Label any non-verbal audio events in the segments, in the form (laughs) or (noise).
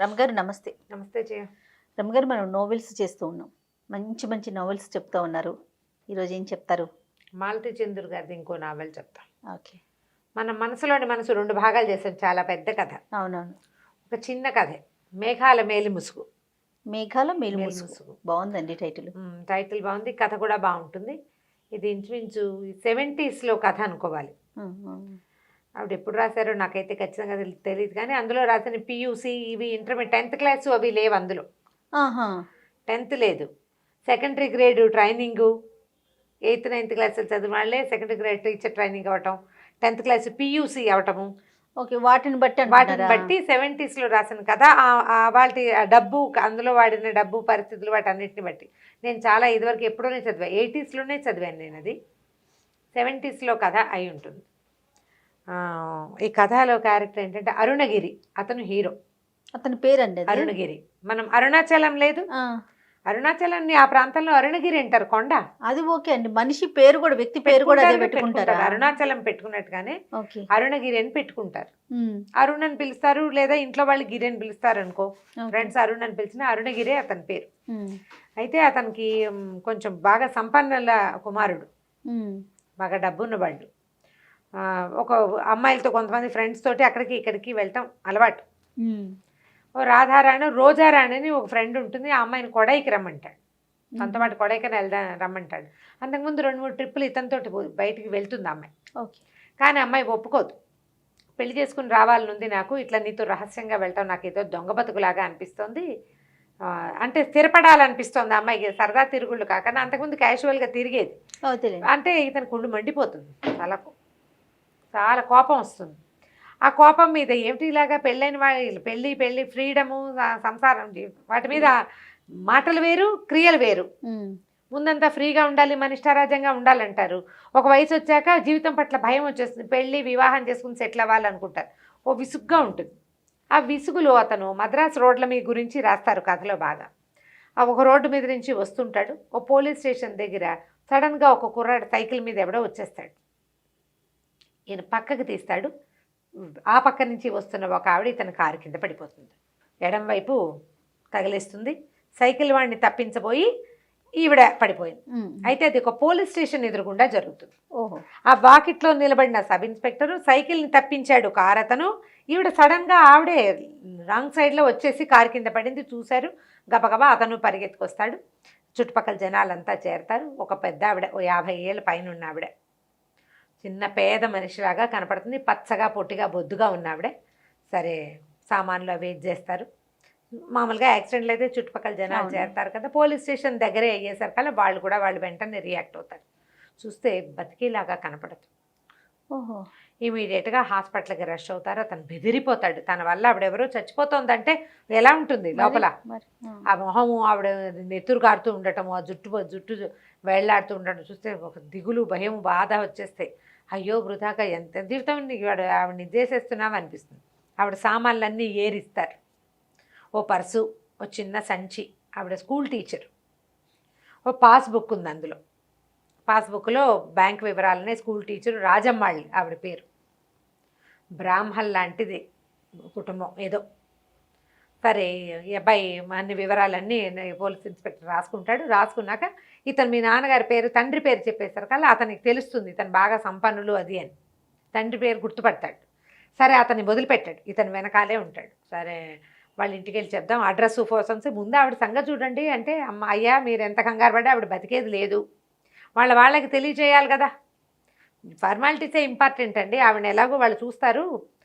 రమగారు నమస్తే. నమస్తే జయ. రమగారు మనం నోవెల్స్ చేస్తూ ఉన్నాం. మంచి మంచి నోవెల్స్ చెప్తా ఉన్నారు. ఈరోజు ఏం చెప్తారు? మాలతి చంద్రు గారిది ఇంకో నావెల్ చెప్తా. ఓకే. మన మనసులోని మనసు రెండు భాగాలు చేసాం చాలా పెద్ద కథ. అవునవును. ఒక చిన్న కథ. మేఘాల మేలి ముసుగు. మేఘాల మేలు ముసుగు. బాగుందండి టైటిల్ టైటిల్ బాగుంది. కథ కూడా బాగుంటుంది. ఇది ఇంచుమించు సెవెంటీస్లో కథ అనుకోవాలి. ఆవిడ ఎప్పుడు రాశారో నాకైతే ఖచ్చితంగా తెలి- తెలియదు కానీ అందులో రాసిన పియూసి ఇవి ఇంటర్మీడియట్ టెన్త్ క్లాస్ అవి లేవు అందులో. టెన్త్ లేదు. Secondary grade training eighth ninth class చదివిన వాళ్ళే సెకండరీ గ్రేడ్ టీచర్ ట్రైనింగ్ అవ్వటం టెన్త్ క్లాస్ పియూసి అవటము ఓకే వాటిని బట్టి వాటిని? బట్టి సెవెంటీస్లో రాసిన కథ వాటి డబ్బు అందులో వాడిన డబ్బు పరిస్థితులు వాటి అన్నిటిని బట్టి. నేను చాలా ఇదివరకు ఎప్పుడోనే చదివా ఎయిటీస్లోనే చదివాను నేను అది. సెవెంటీస్లో కథ అయి ఉంటుంది. ఈ కథలో క్యారెక్టర్ ఏంటంటే అరుణగిరి అతను హీరో. అతని పేరండి అది? అరుణగిరి. మనం అరుణాచలం లేదు. ఆ, అరుణాచలాన్ని ఆ ప్రాంతంలో అరుణగిరి అంటారు కొండ. అది ఓకే అండి. మనిషి పేరు కూడా వ్యక్తి పేరు కూడా అదే పెట్టుకుంటారు. అరుణాచలం పెట్టుకున్నట్టుగానే ఓకే. అరుణగిరి అని పెట్టుకుంటారు. ఉమ్, అరుణ్ అని పిలుస్తారు లేదా ఇంట్లో వాళ్ళు గిరి అని పిలుస్తారు అనుకో ఓకే. ఫ్రెండ్స్ అరుణ్ అని పిలిచిన అరుణగిరే అతని పేరు. ఉమ్, అయితే అతనికి కొంచెం బాగా సంపన్నుల కుమారుడు. ఉమ్, బాగా డబ్బున్న వాళ్ళు. ఆ, ఒక అమ్మాయిలతో కొంతమంది ఫ్రెండ్స్ తోటి అక్కడికి ఇక్కడికి వెళ్తాం. అలవాటు. ఓ రాధారాణి రోజారాణి అని ఒక ఫ్రెండ్ ఉంటుంది. ఆ అమ్మాయిని కొడైకి రమ్మంటాడు. తనతో పాటు కొడైకని వెళ్దా రమ్మంటాడు. అంతకుముందు రెండు మూడు ట్రిప్పులు ఇతనితోటి పో- బయటికి వెళ్తుంది అమ్మాయి. ఓకే. కానీ అమ్మాయి ఒప్పుకోదు. పెళ్ళి చేసుకుని రావాలనుంది నాకు ఇట్లా నీతో రహస్యంగా వెళ్తాం నాకు ఏదో దొంగ బతుకులాగా అనిపిస్తోంది. అంటే స్థిరపడాలనిపిస్తోంది అమ్మాయికి. సరదా తిరుగుళ్ళు కాకుండా అంతకుముందు క్యాజువల్గా తిరిగేది. అంటే ఇతని కుళ్ళు మండిపోతుంది చాలా కో- చాలా కోపం వస్తుంది. ఆ కోపం మీద ఏమిటి ఇలాగా పెళ్ళైన వాళ్ళు పెళ్ళి పెళ్ళి ఫ్రీడము సంసారం వాటి మీద మాటలు వేరు క్రియలు వేరు. ముందంతా ఫ్రీగా ఉండాలి మన ఇష్టారాజ్యంగా ఉండాలంటారు. ఒక వయసు వచ్చాక జీవితం పట్ల భయం వచ్చేస్తుంది. పెళ్ళి వివాహం చేసుకుని సెటిల్ అవ్వాలనుకుంటారు. ఓ విసుగ్గా ఉంటుంది. ఆ విసుగులో అతను మద్రాస్ రోడ్ల మీ గురించి రాస్తారు కథలో బాగా. ఆ ఒక రోడ్డు మీద నుంచి వస్తుంటాడు. ఓ పోలీస్ స్టేషన్ దగ్గర సడన్గా ఒక కుర్రాడు సైకిల్ మీద ఎవడో వచ్చేస్తాడు. ఈయన పక్కకు తీస్తాడు. ఆ పక్క నుంచి వస్తున్న ఒక ఆవిడ ఇతని కారు కింద పడిపోతుంది. ఎడం వైపు తగిలేస్తుంది. సైకిల్ వాడిని తప్పించబోయి ఈవిడ పడిపోయింది. అయితే అది ఒక పోలీస్ స్టేషన్ ఎదురుగుండా జరుగుతుంది. ఓహో. ఆ వాకిట్లో నిలబడిన సబ్ ఇన్స్పెక్టర్ సైకిల్ని తప్పించాడు కార్ అతను. ఈవిడ సడన్గా ఆవిడే రాంగ్ సైడ్లో వచ్చేసి కారు కింద పడింది. చూశారు. గబగబా అతను పరిగెత్తుకొస్తాడు. చుట్టుపక్కల జనాలంతా చేరతారు. ఒక పెద్ద ఆవిడ ఓ యాభై ఏళ్ళ పైన ఉన్న ఆవిడ. చిన్న పేద మనిషిలాగా కనపడుతుంది. పచ్చగా పొట్టిగా బొద్దుగా ఉన్న ఆవిడ. సరే సామాన్లు అవి చేస్తారు. మామూలుగా యాక్సిడెంట్లు అయితే చుట్టుపక్కల జనాలు. చేరతారు కదా. పోలీస్ స్టేషన్ దగ్గరే అయ్యేసరికల్లా వాళ్ళు కూడా వాళ్ళు వెంటనే రియాక్ట్ అవుతారు. చూస్తే బతికేలాగా కనపడదు. ఓహో. ఇమీడియట్గా హాస్పిటల్కి రష్ అవుతారు. అతను బెదిరిపోతాడు. తన వల్ల ఆవిడెవరో చచ్చిపోతోందంటే ఎలా ఉంటుంది లోపల? ఆ. మొహము ఆవిడ నెత్తురు కారుతూ ఉండటము ఆ జుట్టు జుట్టు వేళ్ళాడుతూ ఉండటం చూస్తే ఒక దిగులు భయం బాధ వచ్చేస్తాయి. అయ్యో వృధాగా ఎంత జీవితం వాడు ఆవిడ చేసేస్తున్నావు అనిపిస్తుంది. ఆవిడ సామాన్లన్నీ ఏరిస్తారు. ఓ పర్సు ఓ చిన్న సంచి ఆవిడ స్కూల్ టీచర్. ఓ పాస్బుక్ ఉంది అందులో. పాస్బుక్లో బ్యాంక్ వివరాలనే స్కూల్ టీచర్ రాజమ్మాళ్ళి ఆవిడ పేరు. బ్రాహ్మణ్ లాంటిది కుటుంబం ఏదో. సరే ఈ అబ్బాయి అన్ని వివరాలన్నీ పోలీస్ ఇన్స్పెక్టర్ రాసుకుంటాడు. రాసుకున్నాక ఇతను మీ నాన్నగారి పేరు తండ్రి పేరు చెప్పేసరి కల్లా అతనికి తెలుస్తుంది ఇతను బాగా సంపన్నులు అది అని. తండ్రి పేరు గుర్తుపడతాడు. సరే అతన్ని వదిలిపెట్టాడు. ఇతను వెనకాలే ఉంటాడు. సరే వాళ్ళ ఇంటికి వెళ్ళి చెప్దాం. అడ్రస్ ఫోసన్స్ ముందు ఆవిడ సంగతి చూడండి అంటే అమ్మ అయ్యా మీరు ఎంత కంగారు పడి ఆవిడ బతికేది లేదు. వాళ్ళ వాళ్ళకి తెలియజేయాలి కదా. ఫార్మాలిటీసే ఇంపార్టెంట్ అండి. ఆవిడ ఎలాగో వాళ్ళు చూస్తారు.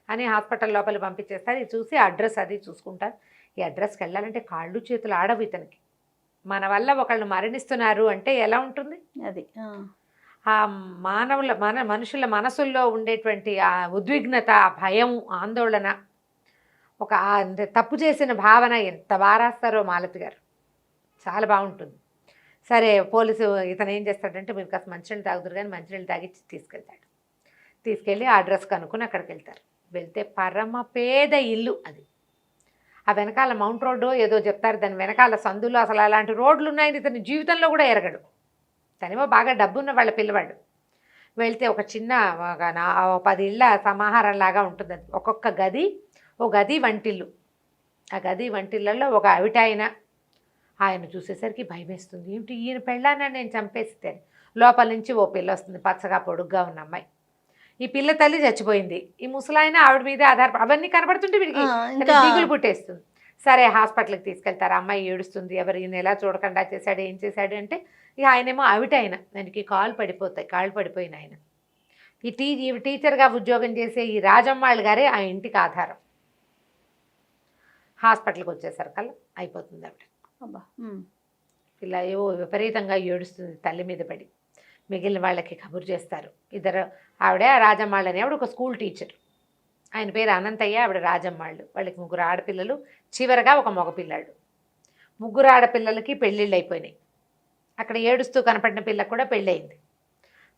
అని హాస్పిటల్ లోపల పంపించేస్తారు. ఇది చూసి అడ్రస్ అది చూసుకుంటారు. ఈ అడ్రస్కి వెళ్ళాలంటే కాళ్ళు చేతులు ఆడవు ఇతనికి. మన వల్ల ఒకళ్ళు మరణిస్తున్నారు అంటే ఎలా ఉంటుంది? అది ఆ, మానవుల మన మనుషుల మనసుల్లో ఉండేటువంటి ఆ ఉద్విగ్నత ఆ భయం ఆందోళన ఒక తప్పు చేసిన భావన ఎంత బాగా రాస్తారో మాలతి గారు. చాలా బాగుంటుంది. సరే పోలీసు ఇతను ఏం చేస్తాడంటే మీరు కాస్త మంచినీళ్ళు తాగుతారు కానీ మంచినీళ్ళు తాగిచ్చి తీసుకెళ్తాడు. తీసుకెళ్ళి ఆ అడ్రస్ కనుక్కొని అక్కడికి వెళ్తారు. వెళ్తే పరమ పేద ఇల్లు అది. ఆ వెనకాల మౌంట్ రోడ్డు ఏదో చెప్తారు దాని వెనకాల సందులు అసలు అలాంటి రోడ్లు ఉన్నాయని ఇతని జీవితంలో కూడా ఎరగడు. తనేమో బాగా డబ్బున్న వాళ్ళ పిల్లవాడు. వెళ్తే ఒక చిన్న ఒక పది ఇళ్ళ సమాహారం లాగా ఉంటుంది అది ఒక్కొక్క గది ఓ గది వంటిల్లు. ఆ గది వంటిళ్ళల్లో ఒక అవిటాయన ఆయన. చూసేసరికి భయం వేస్తుంది ఏమిటి ఈయన పెళ్ళానని నేను చంపేస్తే లోపల నుంచి ఓ పిల్ల వస్తుంది పచ్చగా పొడుగ్గా ఉన్న అమ్మాయి. ఈ పిల్ల తల్లి చచ్చిపోయింది. ఈ ముసలాయన ఆవిడ మీద ఆధారపడి అవన్నీ కనబడుతుంటే వీడికి దిగులు పుట్టేస్తుంది. సరే హాస్పిటల్కి తీసుకెళ్తారు? అమ్మాయి ఏడుస్తుంది. ఎవరు ఈయన ఎలా చూడకుండా చేశాడు ఏం చేశాడు అంటే ఇక ఆయనేమో అవిట ఆయన. దానికి కాలు పడిపోతాయి కాళ్ళు పడిపోయిన ఆయన. ఈ టీ ఈ టీచర్గా ఉద్యోగం చేసే ఈ రాజమ్మాళ్ళు గారే ఆ ఇంటికి ఆధారం. హాస్పిటల్కి వచ్చేసరికల్లా అయిపోతుంది ఆవిడ. ఇలా ఏవో విపరీతంగా ఏడుస్తుంది తల్లి మీద పడి. మిగిలిన వాళ్ళకి కబురు చేస్తారు. ఇద్దరు ఆవిడ రాజమ్మాళ్ళని ఆవిడ ఒక స్కూల్ టీచర్. ఆయన పేరు అనంతయ్య ఆవిడ రాజమ్మాళ్ళు. వాళ్ళకి ముగ్గురు ఆడపిల్లలు. చివరగా ఒక మగపిల్లాడు. ముగ్గురు ఆడపిల్లలకి పెళ్ళిళ్ళు అయిపోయినాయి. అక్కడ ఏడుస్తూ కనపడిన పిల్లకు కూడా పెళ్ళయింది.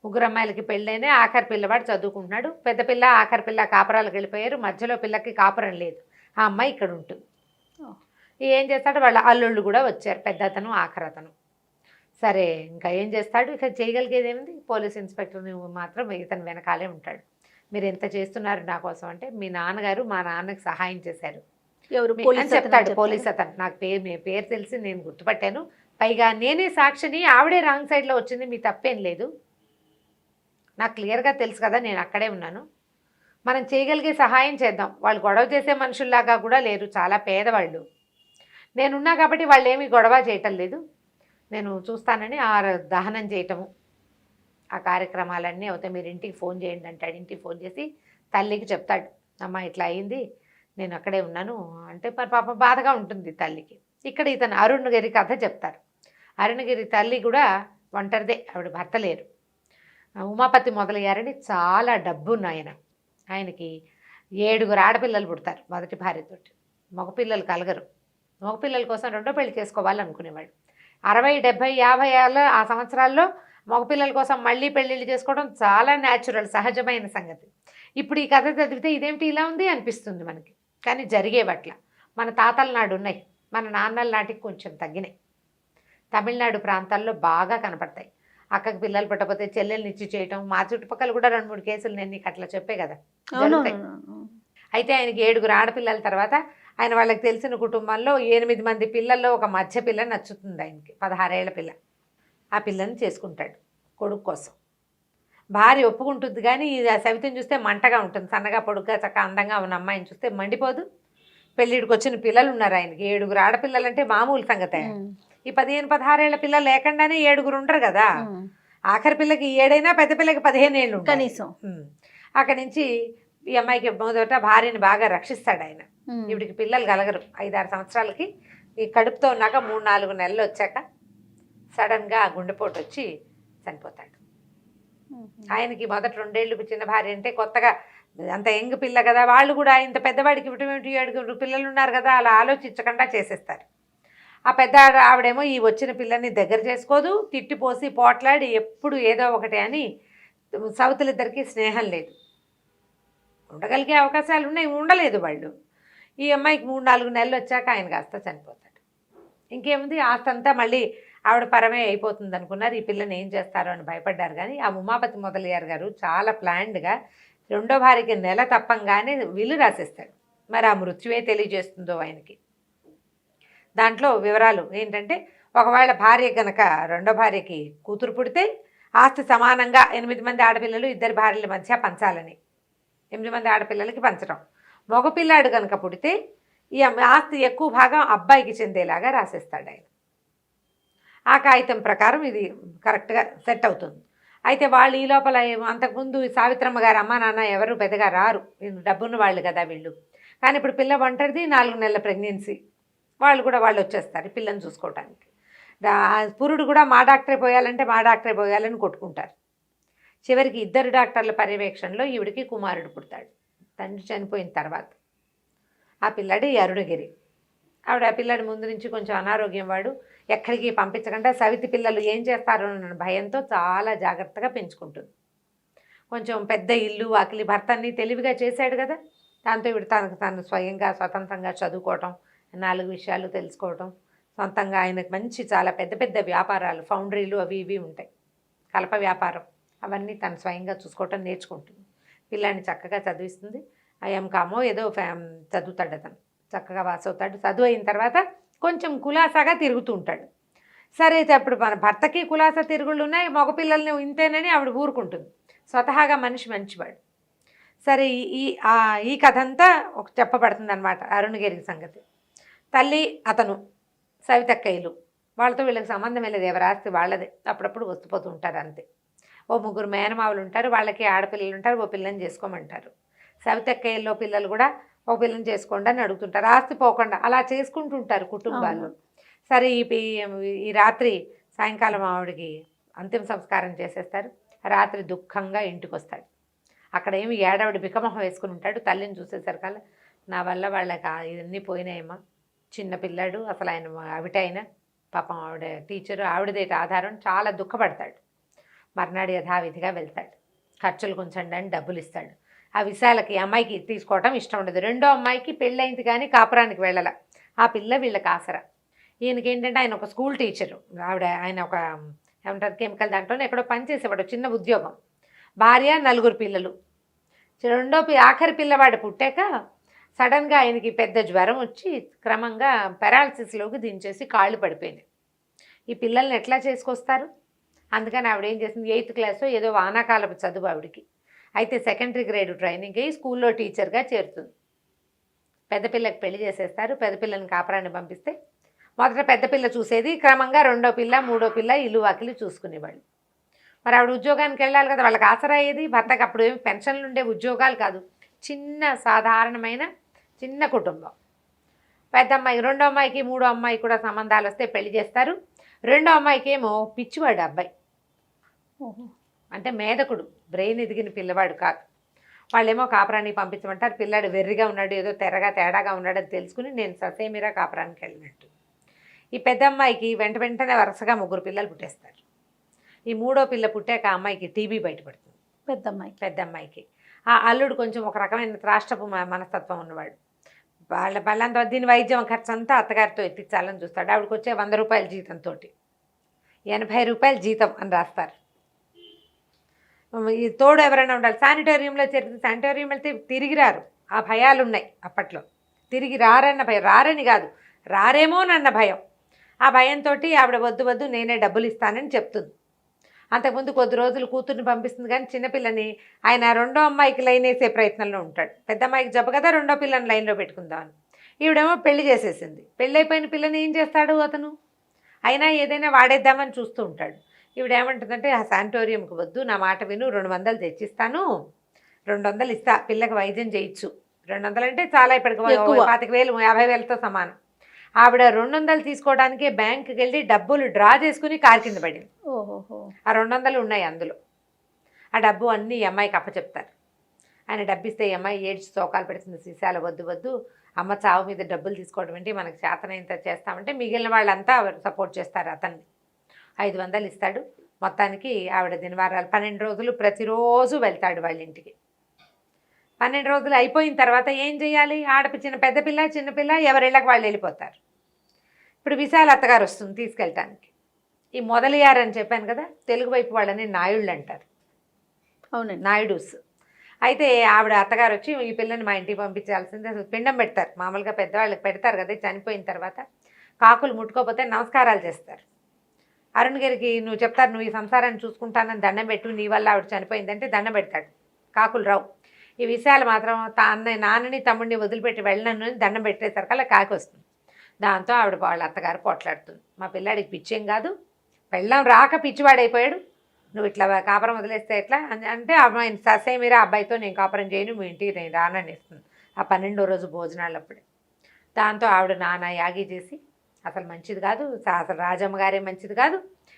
ముగ్గురు అమ్మాయిలకి పెళ్ళైనా ఆఖరి పిల్లవాడు చదువుకుంటున్నాడు. పెద్ద పిల్ల ఆఖరి పిల్ల కాపురాలకు వెళ్ళిపోయారు. మధ్యలో పిల్లకి కాపురం లేదు. ఆ అమ్మాయి ఇక్కడ ఉంటుంది. ఏం చేస్తాడు? వాళ్ళ అల్లుళ్ళు కూడా వచ్చారు. పెద్ద అతను ఆఖరి అతను. సరే ఇంకా ఏం చేస్తాడు? ఇక చేయగలిగేది ఏమిటి పోలీస్ ఇన్స్పెక్టర్ మాత్రం ఇతను వెనకాలే ఉంటాడు. మీరు ఎంత చేస్తున్నారు నా కోసం అంటే మీ నాన్నగారు మా నాన్నకి సహాయం చేశారు. ఎవరు? అని చెప్తాడు? పోలీస్ అతను. నాకు పేరు మీ పేరు తెలిసి నేను గుర్తుపట్టాను. పైగా నేనే సాక్షిని ఆవిడే రాంగ్ సైడ్లో వచ్చింది మీ తప్పేం లేదు. నాకు క్లియర్గా తెలుసు కదా నేను అక్కడే ఉన్నాను. మనం చేయగలిగే సహాయం చేద్దాం. వాళ్ళు గొడవ చేసే మనుషుల్లాగా కూడా లేరు చాలా పేదవాళ్ళు. నేనున్నా కాబట్టి వాళ్ళు ఏమీ గొడవ చేయటం లేదు. నేను చూస్తానని ఆ దహనం చేయటము. ఆ కార్యక్రమాలన్నీ అవుతాయి. మీరు ఇంటికి ఫోన్ చేయండి అంటాడు. ఇంటికి ఫోన్ చేసి తల్లికి చెప్తాడు. అమ్మ ఇట్లా అయింది. నేను అక్కడే ఉన్నాను. అంటే మరి పాప బాధగా ఉంటుంది తల్లికి. ఇక్కడ ఇతను అరుణగిరి కథ చెప్తారు. అరుణగిరి తల్లి కూడా ఒంటరిదే. ఆవిడ భర్త లేరు. ఉమాపతి మొదలయ్యారని చాలా డబ్బు ఆయన. ఆయనకి ఏడుగురు ఆడపిల్లలు పుడతారు మొదటి భార్యతోటి. మగపిల్లలు కలగరు. మగపిల్లల కోసం రెండో పెళ్ళి చేసుకోవాలనుకునేవాడు అరవై డెబ్భై యాభై ఏళ్ళ ఆ సంవత్సరాల్లో మగపిల్లల కోసం మళ్ళీ పెళ్ళిళ్ళు చేసుకోవడం చాలా న్యాచురల్ సహజమైన సంగతి. ఇప్పుడు ఈ కథ చదివితే ఇదేమిటి ఇలా ఉంది అనిపిస్తుంది మనకి. కానీ జరిగేవట్ల. మన తాతల నాడు ఉన్నాయి. మన నాన్నల నాటికి కొంచెం తగ్గినాయి. తమిళనాడు ప్రాంతాల్లో బాగా కనపడతాయి. అక్కకి పిల్లలు పుట్టకపోతే చెల్లెల్ని ఇచ్చి చేయటం మా చుట్టుపక్కల కూడా రెండు మూడు కేసులు నేను నీకు అట్లా చెప్పే కదా. అయితే ఆయనకి ఏడుగురు ఆడపిల్లల తర్వాత ఆయన వాళ్ళకి తెలిసిన కుటుంబాల్లో ఎనిమిది మంది పిల్లల్లో ఒక మధ్య పిల్ల నచ్చుతుంది ఆయనకి పదహారేళ్ళ పిల్ల. ఆ పిల్లని చేసుకుంటాడు కొడుకు కోసం. భార్య ఒప్పుకుంటుంది కానీ ఇది ఆ సవితని చూస్తే మంటగా ఉంటుంది. సన్నగా పొడుగ్గా చక్కగా అందంగా ఉన్న అమ్మాయిని చూస్తే మండిపోదు. పెళ్ళిడికి వచ్చిన పిల్లలు ఉన్నారు ఆయనకి. ఏడుగురు ఆడపిల్లలు అంటే మామూలు సంగతే. ఈ పదిహేను పదహారేళ్ళ పిల్లలు లేకుండానే ఏడుగురు ఉండరు కదా. ఆఖరి పిల్లకి ఏడైనా పెద్ద పిల్లకి పదిహేను ఏళ్ళు. కనీసం. అక్కడి నుంచి ఈ అమ్మాయికి మొదట భార్యని బాగా రక్షిస్తాడు ఆయన. ఉమ్, ఈవిడికి పిల్లలు కలగరు. ఐదారు సంవత్సరాలకి ఈ కడుపుతో ఉన్నాక మూడు నాలుగు నెలలు వచ్చాక సడన్గా ఆ గుండెపోటు వచ్చి చనిపోతాడు ఆయనకి మొదట రెండేళ్ళు చిన్న భార్య అంటే కొత్తగా అంత యంగ్ పిల్ల కదా వాళ్ళు కూడా ఇంత పెద్దవాడికి ఏమిటి? ఏడుగురు పిల్లలు ఉన్నారు కదా అలా ఆలోచించకుండా చేసేస్తారు. ఆ పెద్ద ఆవిడేమో ఈ వచ్చిన పిల్లని దగ్గర చేసుకోదు తిట్టిపోసి పోట్లాడి ఎప్పుడు ఏదో ఒకటి అని సౌతులిద్దరికి స్నేహం లేదు. ఉండగలిగే అవకాశాలు ఉన్నాయి ఉండలేదు వాళ్ళు. ఈ అమ్మాయికి మూడు నాలుగు నెలలు వచ్చాక ఆయన కాస్త చనిపోతాడు. ఇంకేముంది? ఆస్తంతా మళ్ళీ ఆవిడ పరమే అయిపోతుంది అనుకున్నారు. ఈ పిల్లని ఏం చేస్తారో అని భయపడ్డారు కానీ ఆ ఉమాపతి మొదలయ్యారు గారు చాలా ప్లాన్డ్గా రెండో భార్యకి నెల తప్పంగానే విల్లు రాసేస్తాడు. మరి ఆ మృత్యువే తెలియజేస్తుందో ఆయనకి? దాంట్లో వివరాలు ఏంటంటే ఒకవేళ భార్య కనుక రెండో భార్యకి కూతురు పుడితే ఆస్తి సమానంగా ఎనిమిది మంది ఆడపిల్లలు ఇద్దరు భార్యల మధ్య పంచాలని. ఎనిమిది మంది ఆడపిల్లలకి పంచడం. మగపిల్లాడు కనుక పుడితే ఈ ఆస్తి ఎక్కువ భాగం అబ్బాయికి చెందేలాగా రాసేస్తాడు ఆయన. ఆ కాగితం ప్రకారం ఇది కరెక్ట్గా సెట్ అవుతుంది. అయితే వాళ్ళు ఈ లోపల అంతకుముందు సావిత్రమ్మ గారు అమ్మ నాన్న ఎవరు పెద్దగా రారు. డబ్బున్న వాళ్ళు కదా వీళ్ళు. కానీ ఇప్పుడు పిల్ల ఒంటరిది నాలుగు నెలల ప్రెగ్నెన్సీ వాళ్ళు కూడా వాళ్ళు వచ్చేస్తారు పిల్లని చూసుకోవటానికి. పురుడు కూడా మా డాక్టరే పోయాలంటే మా డాక్టరే పోయాలని కొట్టుకుంటారు. చివరికి ఇద్దరు డాక్టర్ల పర్యవేక్షణలో ఈవిడికి కుమారుడు పుడతాడు. తండ్రి చనిపోయిన తర్వాత. ఆ పిల్లాడి అరుణగిరి. ఆవిడ ఆ పిల్లాడి ముందు నుంచి కొంచెం అనారోగ్యం వాడు. ఎక్కడికి పంపించకుండా సవితి పిల్లలు ఏం చేస్తారో అన్న భయంతో చాలా జాగ్రత్తగా పెంచుకుంటుంది. కొంచెం పెద్ద ఇల్లు వాకిలి భర్త అన్ని తెలివిగా చేశాడు కదా. దాంతో ఇవి తనకు తను స్వయంగా స్వతంత్రంగా చదువుకోవటం నాలుగు విషయాలు తెలుసుకోవటం సొంతంగా ఆయనకు మంచి చాలా పెద్ద పెద్ద వ్యాపారాలు ఫౌండరీలు అవి ఇవి ఉంటాయి. కలప వ్యాపారం అవన్నీ తను స్వయంగా చూసుకోవటం నేర్చుకుంటుంది. పిల్లాన్ని చక్కగా చదివిస్తుంది. ఎంకామో ఏదో ఫ్యామ్ చదువుతాడు అతను. చక్కగా వాస్ అవుతాడు. చదువు అయిన తర్వాత కొంచెం కులాసాగా తిరుగుతూ ఉంటాడు. సరే అయితే అప్పుడు మన భర్తకి కులాసా తిరుగుళ్ళు ఉన్నాయి. మగపిల్లల్ని ఇంతేనని ఆవిడ ఊరుకుంటుంది. స్వతహాగా మనిషి మంచివాడు. సరే ఈ- ఈ ఈ కథ అంతా ఒక చెప్పబడుతుంది అనమాట అరుణగిరి సంగతి. తల్లి అతను సవితక్కయ్యలు వాళ్ళతో వీళ్ళకి సంబంధం లేదు. ఎవరి వాళ్ళదే. అప్పుడప్పుడు వస్తుపోతూ ఉంటారు అంతే. ఓ ముగ్గురు మేనమావులు ఉంటారు వాళ్ళకి ఆడపిల్లలు ఉంటారు ఓ పిల్లని చేసుకోమంటారు. సవితక్కయ్యలో పిల్లలు కూడా ఓ పిల్లని చేసుకోండి అని అడుగుతుంటారు. ఆస్తి పోకుండా అలా చేసుకుంటుంటారు కుటుంబాలు సరే ఈ ఈ రాత్రి సాయంకాలం ఆవిడకి అంతిమ సంస్కారం చేసేస్తారు. రాత్రి దుఃఖంగా ఇంటికి వస్తాడు అక్కడ ఏమి ఏడావిడ బికమొహం వేసుకుని ఉంటాడు. తల్లిని చూసేసరికల్లా నా వల్ల వాళ్ళకి ఇవన్నీ పోయినాయమ్మా. చిన్న పిల్లాడు అసలు ఆయన అవిటైనా పాపం ఆవిడ టీచరు ఆవిడదేటి ఆధారం చాలా దుఃఖపడతాడు. మర్నాడు యథావిధిగా వెళ్తాడు. ఖర్చులు కొంచండి అని డబ్బులు ఇస్తాడు. ఆ విశాలకి అమ్మాయికి తీసుకోవటం ఇష్టం ఉండదు. రెండో అమ్మాయికి పెళ్ళైంది కానీ కాపురానికి వెళ్ళాల. ఆ పిల్ల వీళ్ళకి ఆసరా. ఈయనకి ఏంటంటే ఆయన ఒక స్కూల్ టీచరు. ఆవిడ ఆయన ఒక ఏమంటారు కెమికల్ దాంట్లో ఎక్కడో పనిచేసేవాడు చిన్న ఉద్యోగం. భార్య నలుగురు పిల్లలు. రెండో పి ఆఖరి పిల్లవాడు పుట్టాక సడన్గా ఆయనకి పెద్ద జ్వరం వచ్చి క్రమంగా పెరాలసిస్లోకి దించేసి కాళ్ళు పడిపోయింది ఈ పిల్లల్ని ఎట్లా చేసుకొస్తారు? అందుకని ఆవిడ ఏం చేసింది? ఎయిత్ క్లాస్ ఏదో వానాకాలపు చదువు ఆవిడకి. అయితే సెకండరీ గ్రేడ్ ట్రైనింగ్ అయ్యి స్కూల్లో టీచర్గా చేరుతుంది. పెద్దపిల్లకి పెళ్ళి చేసేస్తారు. పెద్దపిల్లని కాపురాన్ని పంపిస్తే మొదట పెద్దపిల్ల చూసేది క్రమంగా రెండో పిల్ల మూడో పిల్ల ఇల్లు వాకిలు చూసుకునేవాళ్ళు. మరి ఆవిడ ఉద్యోగానికి వెళ్ళాలి కదా వాళ్ళకి ఆసరా అయ్యేది అప్పుడు ఏమి పెన్షన్లు ఉండే ఉద్యోగాలు కాదు. చిన్న సాధారణమైన చిన్న కుటుంబం. పెద్ద అమ్మాయి రెండో అమ్మాయికి మూడో అమ్మాయి కూడా సంబంధాలు వస్తే పెళ్ళి చేస్తారు. రెండో అమ్మాయికి ఏమో పిచ్చివాడు అబ్బాయి. అంటే మేధకుడు బ్రెయిన్ ఎదిగిన పిల్లవాడు కాదు. వాళ్ళేమో కాపురానికి పంపించమంటారు పిల్లాడు వెర్రిగా ఉన్నాడు ఏదో తెరగా తేడాగా ఉన్నాడని తెలుసుకుని నేను ససేమిరా కాపురానికి వెళ్ళినట్టు. ఈ పెద్ద అమ్మాయికి వెంట వెంటనే వరుసగా ముగ్గురు పిల్లలు పుట్టేస్తారు. ఈ మూడో పిల్ల పుట్టాక ఆ అమ్మాయికి టీబీ బయటపడుతుంది. పెద్ద అమ్మాయి పెద్ద అమ్మాయికి. ఆ అల్లుడు కొంచెం ఒక రకమైన రాష్ట్రపు మ- మనస్తత్వం ఉన్నవాడు. వాళ్ళ బలంతో దీని వైద్యం ఖర్చు అంతా అత్తగారితో ఎత్తించాలని చూస్తాడు. ఆవిడకి వచ్చే వంద రూపాయల జీతంతో ఎనభై రూపాయల జీతం అని రాస్తారు. ఈ తోడు ఎవరైనా ఉండాలి. శానిటోరియంలో చేరితే శానిటోరియం వెళ్తే తిరిగి రారు. ఆ భయాలు ఉన్నాయి అప్పట్లో. తిరిగి రారన్న భయం. రారని కాదు. రారేమోనన్న భయం. ఆ భయంతో ఆవిడ వద్దు వద్దు నేనే డబ్బులు ఇస్తానని చెప్తుంది. అంతకుముందు కొద్ది రోజులు కూతుర్ని పంపిస్తుంది కానీ చిన్నపిల్లని ఆయన రెండో అమ్మాయికి లైన్ వేసే ప్రయత్నంలో ఉంటాడు. పెద్ద అమ్మాయికి జబ్బు కదా రెండో పిల్లని లైన్లో పెట్టుకుందామని ఈవిడేమో పెళ్ళి చేసేసింది. పెళ్ళి అయిపోయిన పిల్లని ఏం చేస్తాడు అతను? అయినా ఏదైనా వాడేద్దామని చూస్తూ ఉంటాడు. ఈవిడేమంటుందంటే ఆ శానిటోరియంకి వద్దు నా మాట విను రెండు వందలు తెచ్చిస్తాను. రెండు వందలు ఇస్తా పిల్లకి వైద్యం చేయొచ్చు రెండు వందలు అంటే చాలా ఇప్పటికి. పాతిక వేలు యాభై వేలతో సమానం. ఆవిడ రెండు వందలు తీసుకోవడానికి బ్యాంకుకి వెళ్ళి డబ్బులు డ్రా చేసుకుని కారు కింద పడింది. ఆ రెండు వందలు ఉన్నాయి అందులో. ఆ డబ్బు అన్నీ ఈ అమ్మాయికి అప్పచెప్తారు. ఆయన డబ్బు ఇస్తే ఈ అమ్మాయి ఏడ్చి తోకాలు పెడుతుంది సీసాలు వద్దు వద్దు అమ్మ చావు మీద డబ్బులు తీసుకోవడం ఏంటి మనకి చేతనైంత చేస్తామంటే మిగిలిన వాళ్ళంతా సపోర్ట్ చేస్తారు అతన్ని. ఐదు వందలు ఇస్తాడు. మొత్తానికి ఆవిడ దినవారాలు పన్నెండు రోజులు ప్రతిరోజు వెళ్తాడు వాళ్ళ ఇంటికి. పన్నెండు రోజులు అయిపోయిన తర్వాత ఏం చేయాలి? ఆడపి చిన్న పెద్ద పిల్ల చిన్నపిల్ల ఎవరిళ్ళకి వాళ్ళు వెళ్ళిపోతారు. ఇప్పుడు విశాల అత్తగారు వస్తుంది తీసుకెళ్ళటానికి. ఈ మొదలయ్యారు అని చెప్పాను కదా తెలుగు వైపు వాళ్ళని నాయుళ్ళు అంటారు. అవునండి. నాయుడుస్. అయితే ఆవిడ అత్తగారు వచ్చి ఈ పిల్లని మా ఇంటికి పంపించాల్సిందే అసలు పిండం పెడతారు. మామూలుగా పెద్దవాళ్ళకి పెడతారు కదా చనిపోయిన తర్వాత. కాకులు ముట్టుకోకపోతే నమస్కారాలు చేస్తారు. అరుణ్ గారికి నువ్వు చెప్తారు నువ్వు ఈ సంసారాన్ని చూసుకుంటానని దండం పెట్టు నీ వల్ల ఆవిడ చనిపోయిందంటే దండం పెడతాడు. కాకులు రావు. ఈ విషయాలు మాత్రం తా అన్న నాన్నని తమ్ముడిని వదిలిపెట్టి వెళ్ళను దండం దండం పెట్టేసరికల్లా కాకి వస్తుంది దాంతో ఆవిడ వాళ్ళ అత్తగారు పోట్లాడుతుంది మా పిల్లాడికి పిచ్చేం కాదు. పెళ్ళం రాక పిచ్చివాడైపోయాడు. నువ్వు ఇట్లా కాపురం వదిలేస్తే ఎట్లా? అని- అంటే అమ్మాయి ససే మీరు అబ్బాయితో నేను కాపురం చేయను మీ ఇంటికి నేను రానని ఇస్తుంది ఆ పన్నెండో రోజు భోజనాలు అప్పుడే దాంతో ఆవిడ నాన్న యాగి చేసి అసలు మంచిది కాదు. అసలు రాజమ్మ గారే మంచిది కాదు.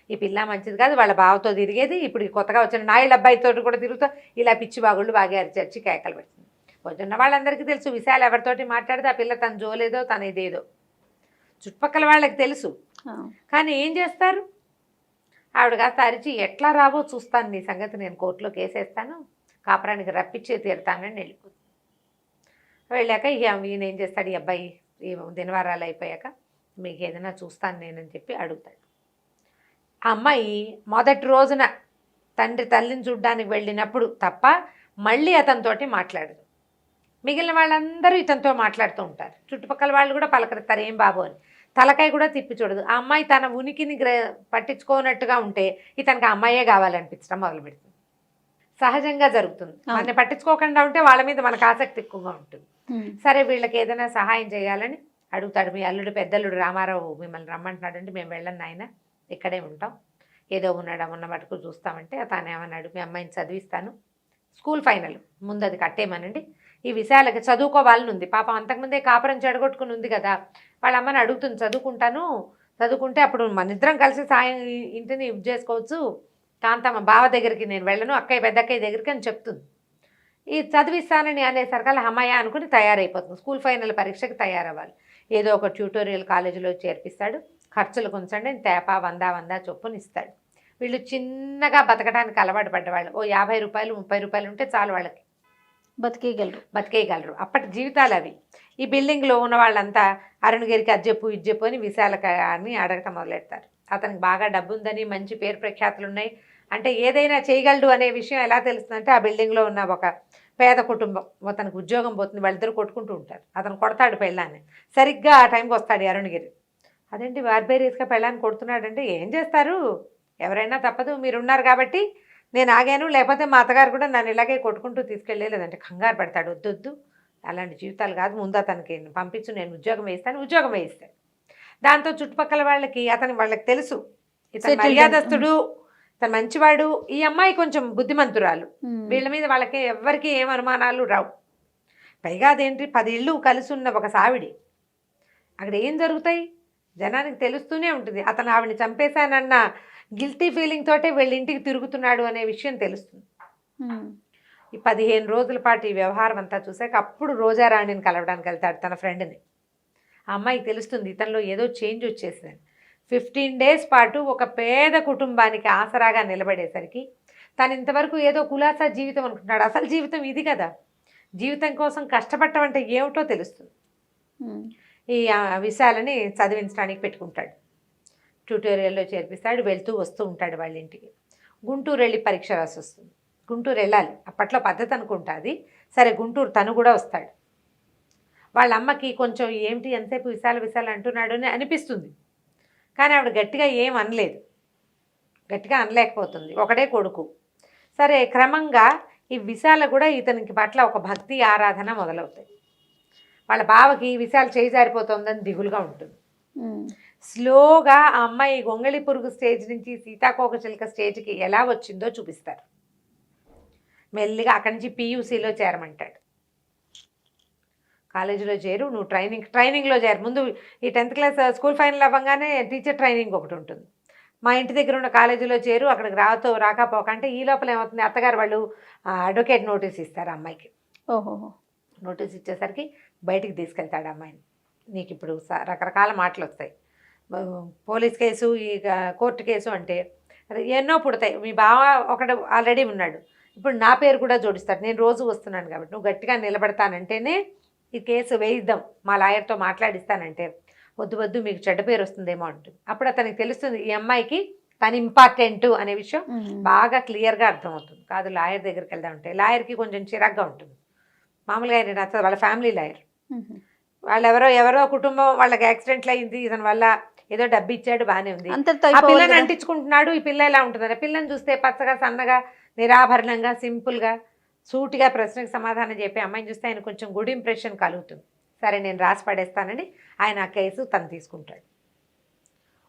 ఈ పిల్ల మంచిది కాదు వాళ్ళ బావతో తిరిగేది. ఇప్పుడు కొత్తగా వచ్చిన నాయుడు అబ్బాయితో కూడా తిరుగుతూ. ఇలా పిచ్చి బాగుళ్ళు బాగారు చర్చి కేకలు పెడుతుంది. పొద్దున్న వాళ్ళందరికీ తెలుసు విశాల్ ఎవరితోటి మాట్లాడితే ఆ పిల్ల తన జోలేదో తన ఇదేదో. చుట్టుపక్కల వాళ్ళకి తెలుసు. కానీ ఏం చేస్తారు? ఆవిడ కాస్త అరిచి ఎట్లా రావో చూస్తాను. నీ సంగతి నేను కోర్టులో కేసేస్తాను. కాపురానికి రప్పించే తీరుతానని వెళ్ళిపోతుంది. వెళ్ళాక ఈయన ఏం చేస్తాడు? ఈ అబ్బాయి ఈ దినవారాలు అయిపోయాక మీకు ఏదైనా చూస్తాను నేనని చెప్పి అడుగుతాడు. ఆ అమ్మాయి మొదటి రోజున తండ్రి తల్లిని చూడ్డానికి వెళ్ళినప్పుడు తప్ప మళ్ళీ అతనితోటి మాట్లాడదు. మిగిలిన వాళ్ళందరూ ఇతనితో మాట్లాడుతూ ఉంటారు. చుట్టుపక్కల వాళ్ళు కూడా పలకరిస్తారు ఏం బాబు అని. తలకాయ కూడా తిప్పి చూడదు. ఆ అమ్మాయి తన ఉనికిని గ్ర పట్టించుకోనట్టుగా ఉంటే ఇతనికి ఆ అమ్మాయే కావాలనిపించడం మొదలు పెడుతుంది సహజంగా జరుగుతుంది. మనని పట్టించుకోకుండా ఉంటే వాళ్ళ మీద మనకు ఆసక్తి ఎక్కువగా ఉంటుంది. సరే వీళ్ళకి ఏదైనా సహాయం చేయాలని అడుగుతాడు. మీ అల్లుడు పెద్దల్లుడు రామారావు మిమ్మల్ని రమ్మంటున్నాడంటే మేము వెళ్ళండి ఆయన ఇక్కడే ఉంటాం. ఏదో ఉన్నాడా ఉన్న మటుకు చూస్తామంటే తాను ఏమన్నాడు మీ అమ్మాయిని చదివిస్తాను. School final. ముందు అది కట్టేయమనండి. ఈ విషయాలకి చదువుకోవాలని ఉంది. పాపం అంతకుముందే కాపురం చెడగొట్టుకుని ఉంది కదా. వాళ్ళ అమ్మని అడుగుతుంది చదువుకుంటాను. చదువుకుంటే అప్పుడు మన ఇద్దరం కలిసి సాయం ఇంటిని ఇది చేసుకోవచ్చు. కాంతమ్మ బావ దగ్గరికి నేను వెళ్ళను అక్కయ్య పెద్దక్కయ్య దగ్గరికి అని చెప్తుంది. ఈ చదివిస్తానని అనేసరికల్లా అమ్మాయ అనుకుని తయారైపోతుంది. స్కూల్ ఫైనల్ పరీక్షకి తయారవ్వాలి. ఏదో ఒక ట్యూటోరియల్ కాలేజీలో చేర్పిస్తాడు. ఖర్చులు కొంచండి తేపా వందా వందా చొప్పున ఇస్తాడు. వీళ్ళు చిన్నగా బతకడానికి అలవాటు పడ్డవాళ్ళు. ఓ యాభై రూపాయలు ముప్పై రూపాయలు ఉంటే చాలు వాళ్ళకి. బతికేయగలరు. బతికేయగలరు. అప్పటి జీవితాలు అవి. ఈ బిల్డింగ్లో ఉన్న వాళ్ళంతా అరుణగిరికి ఇది చెప్పు అని విశాలక అని అడగటం మొదలెడతారు. అతనికి బాగా డబ్బు ఉందని మంచి పేరు ప్రఖ్యాతులు ఉన్నాయి అంటే ఏదైనా చేయగలడు అనే విషయం ఎలా తెలుస్తుందంటే ఆ బిల్డింగ్లో ఉన్న ఒక పేద కుటుంబం. అతనికి ఉద్యోగం పోతుంది వాళ్ళిద్దరు కొట్టుకుంటూ ఉంటారు. అతను కొడతాడు పెళ్ళాన్ని. సరిగ్గా ఆ టైంకి వస్తాడు అరుణగిరి అదేంటి బార్బేరియస్గా పెళ్ళాన్ని కొడుతున్నాడంటే ఏం చేస్తారు? ఎవరైనా తప్పదు మీరున్నారు కాబట్టి నేను ఆగాను. లేకపోతే మా అత్తగారు కూడా నన్ను ఇలాగే కొట్టుకుంటూ తీసుకెళ్ళే లేదంటే కంగారు పడతాడు. వద్దు వద్దు అలాంటి జీవితాలు కాదు. ముందు అతనికి పంపించు నేను ఉద్యోగం వేస్తాను ఉద్యోగం వేయిస్తాను దాంతో చుట్టుపక్కల వాళ్ళకి అతని వాళ్ళకి తెలుసు. ఇతను. మర్యాదస్తుడు ఇతను మంచివాడు. ఈ అమ్మాయి కొంచెం బుద్ధిమంతురాలు. వీళ్ళ మీద వాళ్ళకి ఎవ్వరికి ఏం అనుమానాలు రావు. పైగా అదేంటి? పది ఇళ్ళు కలిసి ఉన్న ఒక సావిడి. అక్కడ ఏం జరుగుతాయి? జనానికి తెలుస్తూనే ఉంటుంది. అతను ఆవిడని చంపేశానన్న గిల్టీ ఫీలింగ్ తోటే వీళ్ళ ఇంటికి తిరుగుతున్నాడు అనే విషయం తెలుస్తుంది. ఈ పదిహేను రోజుల పాటు ఈ వ్యవహారం అంతా చూసాక అప్పుడు రోజారాణిని కలవడానికి వెళ్తాడు తన ఫ్రెండ్ని. ఆ అమ్మాయికి తెలుస్తుంది ఇతనిలో ఏదో చేంజ్ వచ్చేసిందని ఫిఫ్టీన్ డేస్ పాటు ఒక పేద కుటుంబానికి ఆసరాగా నిలబడేసరికి తను ఇంతవరకు ఏదో కులాసా జీవితం అనుకుంటున్నాడు. అసలు జీవితం ఇది కదా. జీవితం కోసం కష్టపడటం అంటే ఏమిటో తెలుస్తుంది. ఈ విషయాలని చదివించడానికి పెట్టుకుంటాడు. ట్యూటోరియల్లో చేర్పిస్తాడు వెళ్తూ వస్తూ ఉంటాడు వాళ్ళ ఇంటికి గుంటూరు వెళ్ళి పరీక్ష రాసి వస్తుంది. గుంటూరు వెళ్ళాలి. అప్పట్లో పద్ధతి అనుకుంటుంది సరే గుంటూరు తను కూడా వస్తాడు. వాళ్ళ అమ్మకి కొంచెం ఏమిటి ఎంతసేపు విశాల విశాల అంటున్నాడు అని అనిపిస్తుంది. కానీ ఆవిడ గట్టిగా ఏం అనలేదు. గట్టిగా అనలేకపోతుంది. ఒకడే కొడుకు. సరే క్రమంగా ఈ విశాల కూడా ఇతనికి పట్ల ఒక భక్తి ఆరాధన మొదలవుతాయి. వాళ్ళ బావకి విశాల చేయి జారిపోతుందని దిగులుగా ఉంటుంది. స్లోగా ఆ అమ్మాయి గొంగళి పురుగు స్టేజ్ నుంచి సీతాకోక చిలుక స్టేజ్కి ఎలా వచ్చిందో చూపిస్తారు. మెల్లిగా అక్కడి నుంచి పీయూసీలో చేరమంటాడు. కాలేజీలో చేరు నువ్వు ట్రైనింగ్ ట్రైనింగ్లో చేరు. ముందు ఈ టెన్త్ క్లాస్ స్కూల్ ఫైనల్ అవ్వగానే టీచర్ ట్రైనింగ్ ఒకటి ఉంటుంది. మా ఇంటి దగ్గర ఉన్న కాలేజీలో చేరు అక్కడికి రాతో రాకపోక అంటే ఈ లోపల ఏమవుతుంది? అత్తగారు వాళ్ళు అడ్వకేట్ నోటీస్ ఇస్తారు అమ్మాయికి. ఓహో నోటీస్ ఇచ్చేసరికి బయటికి తీసుకెళ్తాడు అమ్మాయిని. నీకు ఇప్పుడు రకరకాల మాటలు వస్తాయి పోలీస్ కేసు ఈ కోర్టు కేసు అంటే ఎన్నో పుడతాయి. మీ బావ ఒకడు ఆల్రెడీ ఉన్నాడు. ఇప్పుడు నా పేరు కూడా జోడిస్తాడు. నేను రోజు వస్తున్నాను కాబట్టి నువ్వు గట్టిగా నిలబడతానంటేనే ఈ కేసు వేయిద్దాం. మా లాయర్తో మాట్లాడిస్తానంటే వద్దు వద్దు మీకు చెడ్డ పేరు వస్తుందేమో అంటుంది. అప్పుడు అతనికి తెలుస్తుంది ఈ అమ్మాయికి తను ఇంపార్టెంట్ అనే విషయం. బాగా క్లియర్గా అర్థమవుతుంది. కాదు లాయర్ దగ్గరికి వెళ్దామంటే లాయర్కి కొంచెం చిరాగ్గా ఉంటుంది. మామూలుగా ఆయన వాళ్ళ ఫ్యామిలీ లాయర్. వాళ్ళు ఎవరో ఎవరో కుటుంబం వాళ్ళకి యాక్సిడెంట్లు అయింది ఇతని వల్ల ఏదో డబ్బు ఇచ్చాడు బాగానే ఉంది. ఆ పిల్లని? అంటించుకుంటున్నాడు ఈ పిల్ల ఎలా ఉంటుంది పిల్లని చూస్తే పచ్చగా సన్నగా నిరాభరణంగా సింపుల్గా సూటిగా ప్రశ్నకు సమాధానం చెప్పే అమ్మాయిని చూస్తే ఆయన కొంచెం గుడ్ ఇంప్రెషన్ కలుగుతుంది. సరే నేను రాసి పడేస్తానండి ఆయన ఆ కేసు తను తీసుకుంటాడు.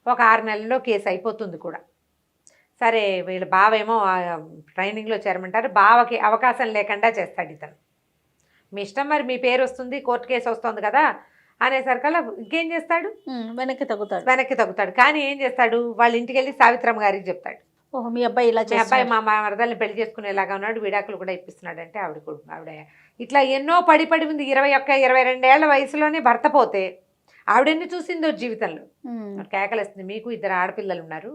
ఒక ఆరు నెలల్లో కేసు అయిపోతుంది కూడా. సరే వీళ్ళ బావేమో ట్రైనింగ్లో చేరమంటారు. బావకి అవకాశం లేకుండా చేస్తాడు ఇతను. మీ ఇష్టం మరి మీ పేరు వస్తుంది కోర్టు కేసు వస్తుంది కదా అనేసరికల్లా ఇంకేం చేస్తాడు. వెనక్కి తగ్గుతాడు. వెనక్కి తగ్గుతాడు. కానీ ఏం చేస్తాడు? వాళ్ళ ఇంటికి వెళ్ళి సావిత్రమ్మ గారికి చెప్తాడు. ఓహో మీ అబ్బాయి ఇలా మీ అబ్బాయి మా మరదల్ని పెళ్ళి చేసుకునేలాగా ఉన్నాడు విడాకులు కూడా ఇప్పిస్తున్నాడు అంటే ఆవిడ కొడుకు ఆవిడ. ఇట్లా ఎన్నో పడి పడి ఉంది ఇరవై ఒక్క ఇరవై రెండేళ్ళ వయసులోనే భర్త పోతే ఆవిడెన్ని చూసిందో జీవితంలో? కేకలేస్తుంది మీకు ఇద్దరు ఆడపిల్లలు ఉన్నారు.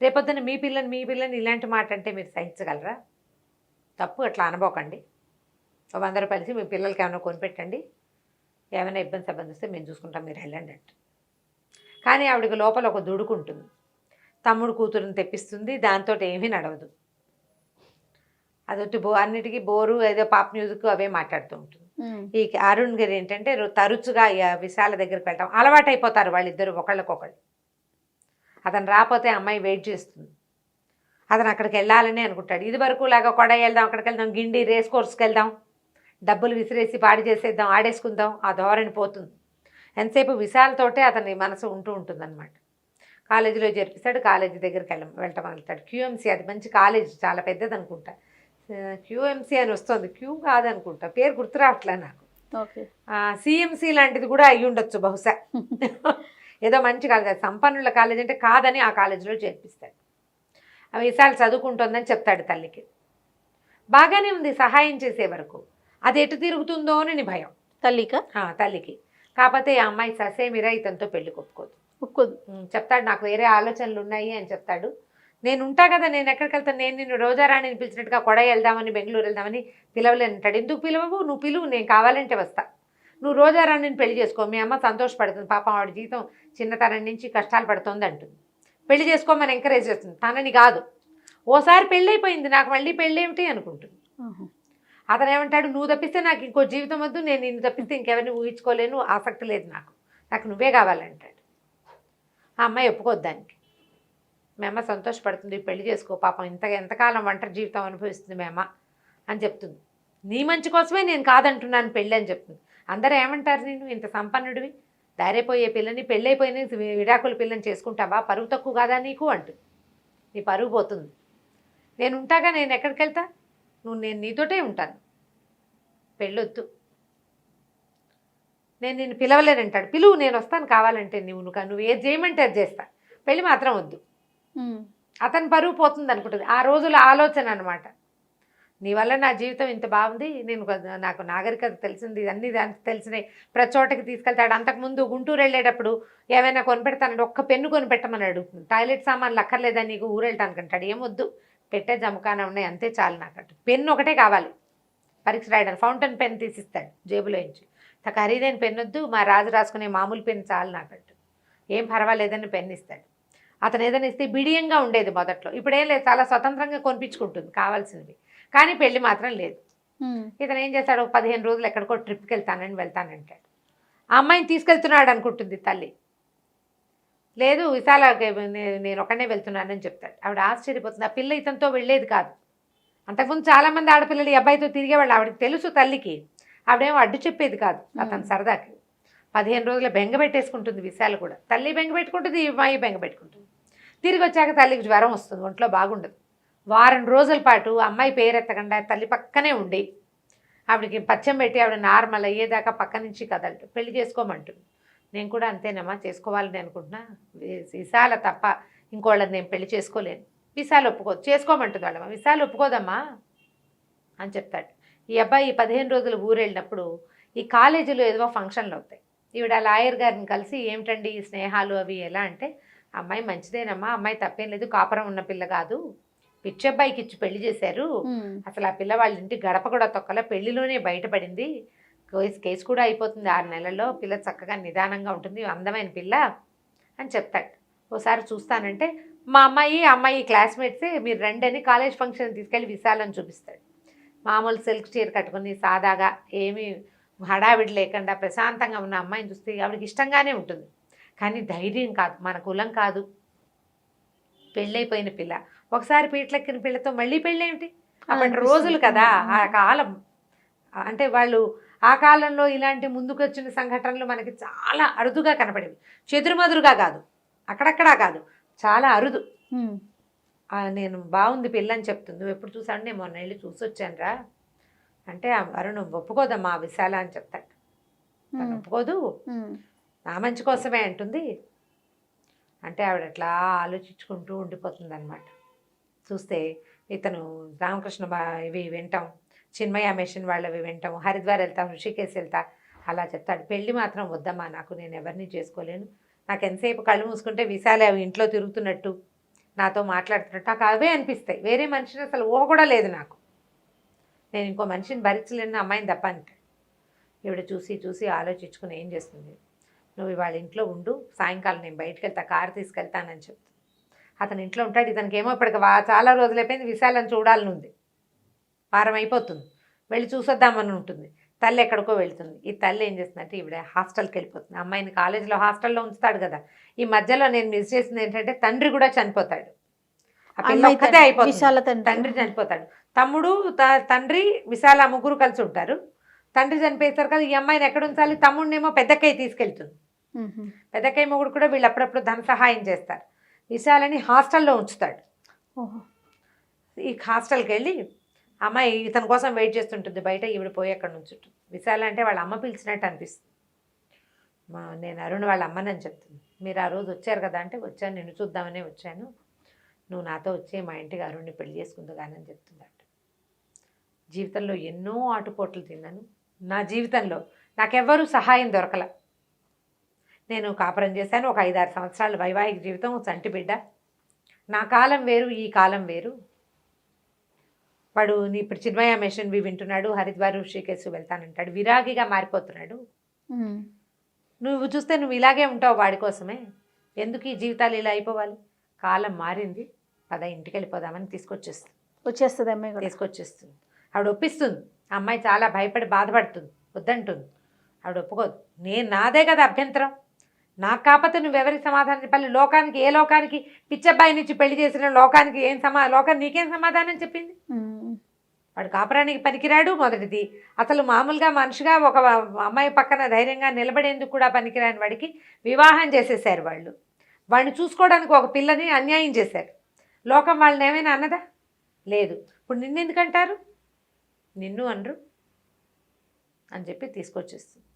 రేపొద్దున మీ పిల్లని మీ పిల్లని ఇలాంటి మాట అంటే మీరు సహించగలరా? తప్పు అట్లా అనబోకండి. రూపాయలు ఇచ్చి మీ పిల్లలకి ఏమైనా కొనిపెట్టండి. ఏమైనా ఇబ్బంది సంబంధి వస్తే మేము చూసుకుంటాం మీరు వెళ్ళండి అంట. కానీ ఆవిడకి లోపల ఒక దుడుకుంటుంది తమ్ముడు కూతురుని తెప్పిస్తుంది దాంతో ఏమీ నడవదు. అదొట్టి బో అన్నిటికీ బోరు ఏదో పాప్ మ్యూజిక్ అవే మాట్లాడుతూ ఉంటుంది. ఈ అరుణ్ గారు ఏంటంటే తరచుగా విశాల దగ్గరికి వెళ్ళటం అలవాటు అయిపోతారు వాళ్ళిద్దరు ఒకళ్ళకొకళ్ళు. అతను రాకపోతే అమ్మాయి వెయిట్ చేస్తుంది. అతను అక్కడికి వెళ్ళాలని అనుకుంటాడు. ఇది వరకు లాగా కొడ వెళ్దాం అక్కడికి వెళ్దాం గిండి రేస్ కోర్స్కి వెళ్దాం. డబ్బులు విసిరేసి పాడి చేసేద్దాం ఆడేసుకుందాం ఆ ధోరణి పోతుంది. ఎంతసేపు విశాలతోటే అతని మనసు ఉంటూ ఉంటుందన్నమాట. కాలేజీలో చేర్పిస్తాడు కాలేజీ దగ్గరికి వెళ్ళ వెళ్ళటం వెళ్తాడు క్యూఎంసీ అది మంచి కాలేజ్ చాలా పెద్దది అనుకుంటా క్యూఎంసీ అని వస్తుంది. క్యూ కాదనుకుంటా. పేరు గుర్తు రావట్లే నాకు సిఎంసి లాంటిది కూడా అయ్యి ఉండొచ్చు బహుశా. (laughs) ఏదో మంచి కాలేజ్ సంపన్నుల కాలేజ్ అంటే కాదని ఆ కాలేజీలో చేర్పిస్తాడు. ఆ విశాల్ చదువుకుంటుందని చెప్తాడు తల్లికి. బాగానే ఉంది. సహాయం చేసే వరకు. అది ఎటు తిరుగుతుందో అని భయం. తల్లిక? తల్లికి. కాకపోతే ఈ అమ్మాయి ససేమిరా ఇతనితో పెళ్ళి కొప్పుకోదు. ఒప్పుకోదు. చెప్తాడు నాకు వేరే ఆలోచనలు ఉన్నాయి అని చెప్తాడు. నేను ఉంటా కదా నేను ఎక్కడికి వెళ్తాను? నేను నిన్ను రోజారాణిని పిలిచినట్టుగా కొడ వెళ్దామని బెంగళూరు వెళ్దామని పిలవలేను అంటాడు ఎందుకు పిలవవు? నువ్వు పిలువు నేను కావాలంటే వస్తా. నువ్వు రోజారాణిని పెళ్ళి చేసుకో. మీ అమ్మ సంతోషపడుతుంది. పాపం ఆవిడ జీవితం చిన్నతనం నుంచి కష్టాలు పడుతుంది అంటుంది. పెళ్ళి చేసుకోమని ఎంకరేజ్ చేస్తుంది. తనని కాదు. ఓసారి పెళ్ళి అయిపోయింది నాకు మళ్ళీ పెళ్ళి ఏమిటి అనుకుంటుంది. అతను ఏమంటాడు నువ్వు తప్పిస్తే నాకు ఇంకో జీవితం వద్దు నేను నిన్ను తప్పిస్తే ఇంకెవరిని ఊహించుకోలేను ఆసక్తి లేదు నాకు. నాకు నువ్వే కావాలంటాడు ఆ అమ్మాయి ఒప్పుకోద్దు దానికి. సంతోషపడుతుంది పెళ్ళి చేసుకో పాపం ఇంత ఎంతకాలం ఒంటరి జీవితం అనుభవిస్తుంది మేమ అని చెప్తుంది. నీ మంచి కోసమే నేను కాదంటున్నాను పెళ్ళి అని చెప్తుంది. అందరూ ఏమంటారు నేను ఇంత సంపన్నుడివి? దారైపోయే పిల్లని పెళ్ళైపోయిన విడాకుల పిల్లని చేసుకుంటావా? పరువు తక్కువ కాదా నీకు? అంటుంది. నీ పరువు పోతుంది. నేను ఉంటాగా? నేను ఎక్కడికి వెళ్తా నువ్వు నేను నీతోటే ఉంటాను. పెళ్ళొద్దు. నేను నిన్ను పిలవలేనంటాడు. పిలువు నేను వస్తాను కావాలంటే నువ్వు నువ్వు నువ్వు ఏది చేయమంటే అది చేస్తా. పెళ్ళి మాత్రం వద్దు. అతని పరువు పోతుంది అనుకుంటుంది. ఆ రోజుల ఆలోచన అనమాట నీ వల్ల నా జీవితం ఇంత బాగుంది. నేను నాకు నాగరికత తెలిసింది అన్నీ దానికి తెలిసినాయి. ప్రతి చోటకి తీసుకెళ్తాడు. అంతకుముందు గుంటూరు వెళ్ళేటప్పుడు ఏమైనా కొనిపెడతానంటే ఒక్క పెన్ను కొనిపెట్టమని అడుగుతుంది. టాయిలెట్ సామాన్లు అక్కర్లేదా నీకు ఊరు వెళ్ళటానికి అంటాడు ఏమొద్దు పెట్టే జమకాన ఉన్నాయి అంతే చాలు నాకంట పెన్ను ఒకటే కావాలి. పరీక్ష రాయడానికి ఫౌంటైన్ పెన్ తీసిస్తాడు జేబులో నుంచి ఇంత ఖరీదైన పెన్ వద్దు మా రాజు రాసుకునే మామూలు పెన్ చాలు నాకంటూ ఏం పర్వాలేదని పెన్ ఇస్తాడు. అతను ఏదైనా ఇస్తే బిడియంగా ఉండేది మొదట్లో. ఇప్పుడేం లేదు చాలా స్వతంత్రంగా కొనిపించుకుంటుంది కావాల్సినవి. కానీ పెళ్ళి మాత్రం లేదు. ఇతను ఏం చేస్తాడు పదిహేను రోజులు ఎక్కడికో ట్రిప్కి వెళ్తానని వెళ్తానంటాడు. ఆ అమ్మాయిని తీసుకెళ్తున్నాడు అనుకుంటుంది తల్లి. లేదు విశాల నేను ఒకనే వెళ్తున్నానని చెప్తాడు. ఆవిడ ఆశ్చర్యపోతుంది. ఆ పిల్ల ఇతనితో వెళ్ళేది కాదు. అంతకుముందు చాలామంది ఆడపిల్లలు ఈ అబ్బాయితో తిరిగేవాళ్ళు. ఆవిడకి తెలుసు తల్లికి. ఆవిడేమో అడ్డు చెప్పేది కాదు అతను సరదాకి. పదిహేను రోజుల బెంగ పెట్టేసుకుంటుంది విశాల కూడా. తల్లి బెంగ పెట్టుకుంటుంది ఈ అమ్మాయి బెంగ పెట్టుకుంటుంది. తిరిగి వచ్చాక తల్లికి జ్వరం వస్తుంది ఒంట్లో బాగుండదు. వారం రోజుల పాటు అమ్మాయి పేరెత్తకుండా తల్లి పక్కనే ఉండి ఆవిడకి పచ్చం పెట్టి ఆవిడ నార్మల్ అయ్యేదాకా పక్క నుంచి కదలదు పెళ్ళి చేసుకోమంటుంది. నేను కూడా అంతేనమ్మా చేసుకోవాలని అనుకుంటున్నా. విశాల తప్ప ఇంకోళ్ళని నేను పెళ్ళి చేసుకోలేను. విశాల ఒప్పుకోదు. చేసుకోమంటుంది వాళ్ళమ్మ విశాల ఒప్పుకోదమ్మా అని చెప్తాడు. ఈ అబ్బాయి ఈ పదిహేను రోజులు ఊరు వెళ్ళినప్పుడు ఈ కాలేజీలో ఏదో ఫంక్షన్లు అవుతాయి. ఈవిడ లాయర్ గారిని కలిసి ఏమిటండి ఈ స్నేహాలు అవి ఎలా అంటే అమ్మాయి మంచిదేనమ్మా అమ్మాయి తప్పేం లేదు కాపురం ఉన్న పిల్ల కాదు. పిచ్చి అబ్బాయికి ఇచ్చి పెళ్ళి చేశారు. అసలు ఆ పిల్ల వాళ్ళ ఇంటి గడప కూడా తొక్కల పెళ్ళిలోనే బయటపడింది. కేసు కేసు కూడా అయిపోతుంది. ఆరు నెలల్లో పిల్ల చక్కగా నిదానంగా ఉంటుంది. అందమైన పిల్ల అని చెప్తాడు. ఓసారి చూస్తానంటే మా అమ్మాయి అమ్మాయి క్లాస్మేట్సే మీరు రండి అని కాలేజ్ ఫంక్షన్ తీసుకెళ్ళి విశాలని చూపిస్తాడు. మామూలు సిల్క్ చీర కట్టుకుని సాదాగా ఏమీ హడావిడి లేకుండా ప్రశాంతంగా ఉన్న అమ్మాయిని చూస్తే ఆవిడకి ఇష్టంగానే ఉంటుంది. కానీ ధైర్యం కాదు. మన కులం కాదు. పెళ్ళైపోయిన పిల్ల. ఒకసారి పీటలెక్కిన పిల్లతో మళ్ళీ పెళ్ళేమిటి? అప్పటి. రోజులు కదా. ఆ కాలం. అంటే వాళ్ళు ఆ కాలంలో ఇలాంటి ముందుకు వచ్చిన సంఘటనలు మనకి చాలా అరుదుగా కనపడేవి. చెదురుమదురుగా కాదు. అక్కడక్కడా కాదు. చాలా అరుదు. నేను బాగుంది పిల్ల అని చెప్తుంది ఎప్పుడు చూసాను నేను మొన్న వెళ్ళి చూసి వచ్చానురా అంటే ఆ అరుణ్ ఒప్పుకోదమ్మా విశాల అని చెప్తాడు. తను. ఒప్పుకోదు. నా మంచి కోసమే అంటుంది. అంటే ఆవిడ అట్లా ఆలోచించుకుంటూ ఉండిపోతుంది అనమాట చూస్తే ఇతను రామకృష్ణ బా ఇవి వింటాం. చిన్మయ మిషన్ వాళ్ళవి వింటాం హరిద్వార్ వెళ్తాం ఋషికేశ్ వెళ్తా అలా చెప్తాడు. పెళ్ళి మాత్రం వద్దమ్మా నాకు నేను ఎవరిని చేసుకోలేను. నాకు ఎంతసేపు కళ్ళు మూసుకుంటే విశాలే అవి ఇంట్లో తిరుగుతున్నట్టు నాతో మాట్లాడుతున్నట్టు. నాకు అవే అనిపిస్తాయి. వేరే మనిషిని అసలు ఊహ కూడా లేదు నాకు. నేను ఇంకో మనిషిని భరించలేను అమ్మాయిని తప్ప అంటే ఇవిడ చూసి చూసి ఆలోచించుకుని ఏం చేస్తుంది? నువ్వు ఇవాళ ఇంట్లో ఉండు సాయంకాలం నేను బయటకు వెళ్తా కారు తీసుకెళ్తానని చెప్తాను అతను ఇంట్లో ఉంటాడు ఇతనికి ఏమో ఇప్పటికి వా- చాలా రోజులైపోయింది విశాలని చూడాలని ఉంది. వారం అయిపోతుంది వెళ్ళి చూసొద్దామని ఉంటుంది. తల్లి ఎక్కడికో వెళ్తుంది. ఈ తల్లి ఏం చేస్తుందంటే ఈవిడ హాస్టల్కి వెళ్ళిపోతుంది. అమ్మాయిని కాలేజీలో హాస్టల్లో ఉంచుతాడు కదా. ఈ మధ్యలో నేను మిస్ చేసింది ఏంటంటే తండ్రి కూడా చనిపోతాడు. ఆ పిల్ల అమ్మాయి ఒక్కతే తండ్రి- అయిపోతుంది. తండ్రి. చనిపోతాడు. తమ్ముడు తండ్రి విశాల ముగ్గురు కలిసి ఉంటారు. తండ్రి చనిపోయేసరికి కదా ఈ అమ్మాయిని ఎక్కడ ఉంచాలి? తమ్ముడినేమో పెద్దక్కయ్య తీసుకెళ్తుంది. మ్మ్. పెద్దక్కయ్య మొగుడు కూడా వీళ్ళు అప్పుడప్పుడు ధన సహాయం చేస్తారు. విశాలని హాస్టల్లో ఉంచుతాడు. ఈ హాస్టల్కి వెళ్ళి అమ్మాయి ఇతని కోసం వెయిట్ చేస్తుంటుంది బయట ఈవిడ పోయి అక్కడ నుంచి విశాల అంటే వాళ్ళ అమ్మ పిలిచినట్టు అనిపిస్తుంది. మా నేను అరుణ్ వాళ్ళ అమ్మనని చెప్తుంది. మీరు ఆ రోజు వచ్చారు కదా అంటే వచ్చాను నిన్ను చూద్దామనే వచ్చాను. నువ్వు నాతో వచ్చి మా ఇంటికి అరుణ్ని పెళ్ళి చేసుకుందు కానీ చెప్తుందట జీవితంలో ఎన్నో ఆటుపోట్లు తిన్నాను. నా జీవితంలో నాకెవ్వరూ సహాయం దొరకల. నేను కాపురం చేశాను ఒక ఐదారు సంవత్సరాల వైవాహిక జీవితం చంటి బిడ్డ. నా కాలం వేరు ఈ కాలం వేరు. వాడు నీ ఇప్పుడు చిన్మయ మిషన్ వి వింటున్నాడు హరిద్వార్ ఋషికేశ్ వెళ్తానంటాడు విరాగిగా మారిపోతున్నాడు. నువ్వు చూస్తే నువ్వు ఇలాగే ఉంటావు వాడి కోసమే. ఎందుకు ఈ జీవితాలు ఇలా అయిపోవాలి? కాలం మారింది పద ఇంటికి వెళ్ళిపోదామని తీసుకొచ్చేస్తుంది. వచ్చేస్తుంది అమ్మాయి తీసుకొచ్చేస్తుంది. ఆవిడ ఒప్పిస్తుంది. అమ్మాయి చాలా భయపడి బాధపడుతుంది వద్దంటుంది. ఆవిడ ఒప్పుకోదు. నేను నాదే కదా అభ్యంతరం. నాకు కాకపోతే నువ్వెవరికి సమాధానం చెప్పాలి? లోకానికి ఏ లోకానికి పిచ్చబ్బాయి నుంచి పెళ్ళి చేసిన లోకానికి ఏం సమా లోకానికి నీకేం సమాధానం చెప్పింది. వాడు కాపురానికి పనికిరాడు మొదటిది. అసలు మామూలుగా మనిషిగా ఒక అమ్మాయి పక్కన ధైర్యంగా నిలబడేందుకు కూడా పనికిరాని వాడికి వివాహం చేసేసారు వాళ్ళు. వాడిని చూసుకోవడానికి ఒక పిల్లని అన్యాయం చేశారు. లోకం వాళ్ళని ఏమైనా అన్నదా? లేదు. ఇప్పుడు నిన్ను ఎందుకంటారు? నిన్ను అనరు అని చెప్పి తీసుకొచ్చేస్తుంది.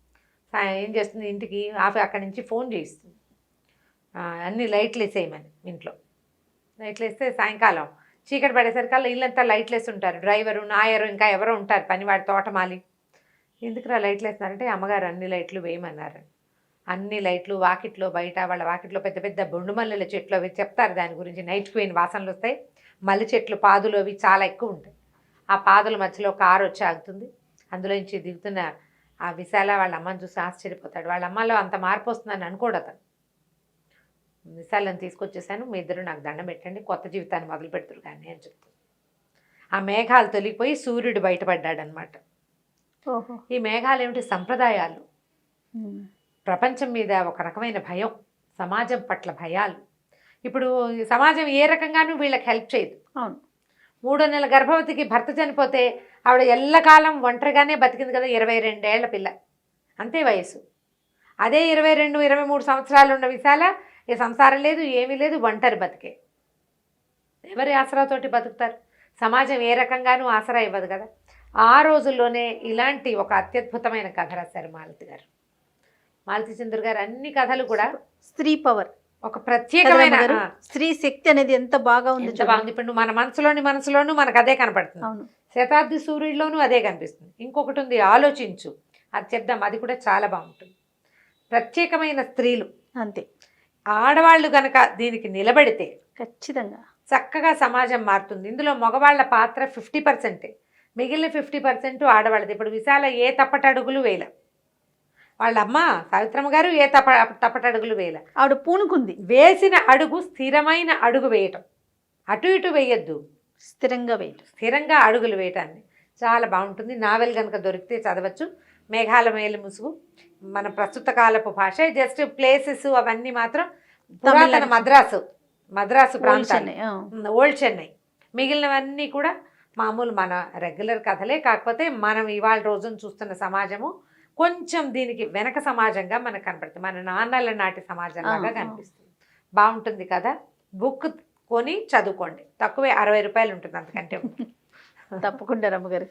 ఏం చేస్తుంది? ఇంటికి ఆఫీ అక్కడి నుంచి ఫోన్ చేయిస్తుంది. అన్ని లైట్లు వేసేయమని ఇంట్లో. లైట్లు వేస్తే సాయంకాలం చీకటి పడేసరికల్లా ఇల్లంతా లైట్లు వేసి ఉంటారు. డ్రైవరు నాయరు ఇంకా ఎవరో ఉంటారు పనివాడి తోటమాలి. ఎందుకురా లైట్లు వేస్తున్నారంటే అమ్మగారు అన్ని లైట్లు వేయమన్నారు. అన్ని లైట్లు వాకిట్లో బయట వాళ్ళ వాకిట్లో పెద్ద పెద్ద బొండు మల్లెల చెట్లు అవి చెప్తారు దాని గురించి. నైట్ క్వీన్ వాసనలు వస్తాయి. మల్లె చెట్లు పాదులు అవి చాలా ఎక్కువ ఉంటాయి. ఆ పాదుల మధ్యలో కారు వచ్చి ఆగుతుంది. అందులో నుంచి దిగుతున్న ఆ విశాల వాళ్ళ అమ్మని చూసి ఆశ్చర్యపోతాడు. వాళ్ళ అమ్మలో అంత మార్పు వస్తుందని అనుకోడు అతను విశాలను తీసుకొచ్చేసాను. మీ ఇద్దరు నాకు దండం పెట్టండి. కొత్త జీవితాన్ని మొదలు పెడుతురు కానీ అని చెప్తుంది. ఆ మేఘాలు తొలిగిపోయి సూర్యుడు బయటపడ్డాడనమాట ఓహో. ఈ మేఘాలు ఏమిటి? సంప్రదాయాలు. ప్రపంచం మీద ఒక రకమైన భయం సమాజం పట్ల భయాలు. ఇప్పుడు సమాజం ఏ రకంగానూ వీళ్ళకి హెల్ప్ చేయదు. అవును. మూడో నెలల గర్భవతికి భర్త చనిపోతే ఆవిడ ఎల్లకాలం ఒంటరిగానే బతికింది కదా ఇరవై రెండేళ్ళ పిల్ల. అంతే వయసు అదే ఇరవై రెండు ఇరవై మూడు సంవత్సరాలు ఉన్న విశాల ఏ సంసారం లేదు ఏమీ లేదు ఒంటరి బతికే. ఎవరి ఆసరాతోటి బతుకుతారు? సమాజం ఏ రకంగానూ ఆసరా ఇవ్వదు కదా. ఆ రోజుల్లోనే ఇలాంటి ఒక అత్యద్భుతమైన కథ రాశారు మాలతి గారు. మాలతి చంద్ర గారు అన్ని కథలు కూడా స్త్రీ పవర్. ఒక ప్రత్యేకమైన స్త్రీ శక్తి అనేది ఎంత బాగా ఉంది బాగుంది? ఇప్పుడు మన మనసులోని మనసులోనూ మనకు అదే కనపడుతుంది. అవును. శతాబ్ది సూర్యుడిలోనూ అదే కనిపిస్తుంది. ఇంకొకటి ఉంది ఆలోచించు. అది చెప్దాం అది కూడా చాలా బాగుంటుంది. ప్రత్యేకమైన స్త్రీలు. అంతే. ఆడవాళ్ళు గనక దీనికి నిలబడితే ఖచ్చితంగా. చక్కగా సమాజం మారుతుంది. ఇందులో మగవాళ్ళ పాత్ర ఫిఫ్టీ పర్సెంటే. మిగిలిన ఫిఫ్టీ పర్సెంట్ ఆడవాళ్ళది. ఇప్పుడు విశాల ఏ తప్పటడుగులు వేల వాళ్ళ అమ్మ సావిత్రమ్మ గారు ఏ తప్ప తప్పటడుగులు వేల ఆవిడ పూనుకుంది. వేసిన అడుగు స్థిరమైన అడుగు వేయటం. అటు ఇటు వేయొద్దు. స్థిరంగా వేయటం. స్థిరంగా అడుగులు వేయటాన్ని. చాలా బాగుంటుంది. నావెల్ కనుక దొరికితే చదవచ్చు. మేఘాల మేలు ముసుగు. మన ప్రస్తుత కాలపు భాష. జస్ట్ ప్లేసెస్ అవన్నీ మాత్రం పురాతన. మద్రాసు మద్రాసు ఆ. ఓల్డ్ చెన్నై. మిగిలినవన్నీ కూడా మామూలు మన రెగ్యులర్ కథలే. కాకపోతే మనం ఇవాళ రోజున చూస్తున్న సమాజము కొంచెం దీనికి వెనక సమాజంగా మనకు కనపడుతుంది. మన నాన్నల నాటి సమాజంలాగా ఆ. కనిపిస్తుంది. బాగుంటుంది కదా? బుక్ కొని చదువుకోండి. తక్కువే అరవై రూపాయలు ఉంటుంది అంతకంటే. (laughs) తప్పకుండా రమ్మగారు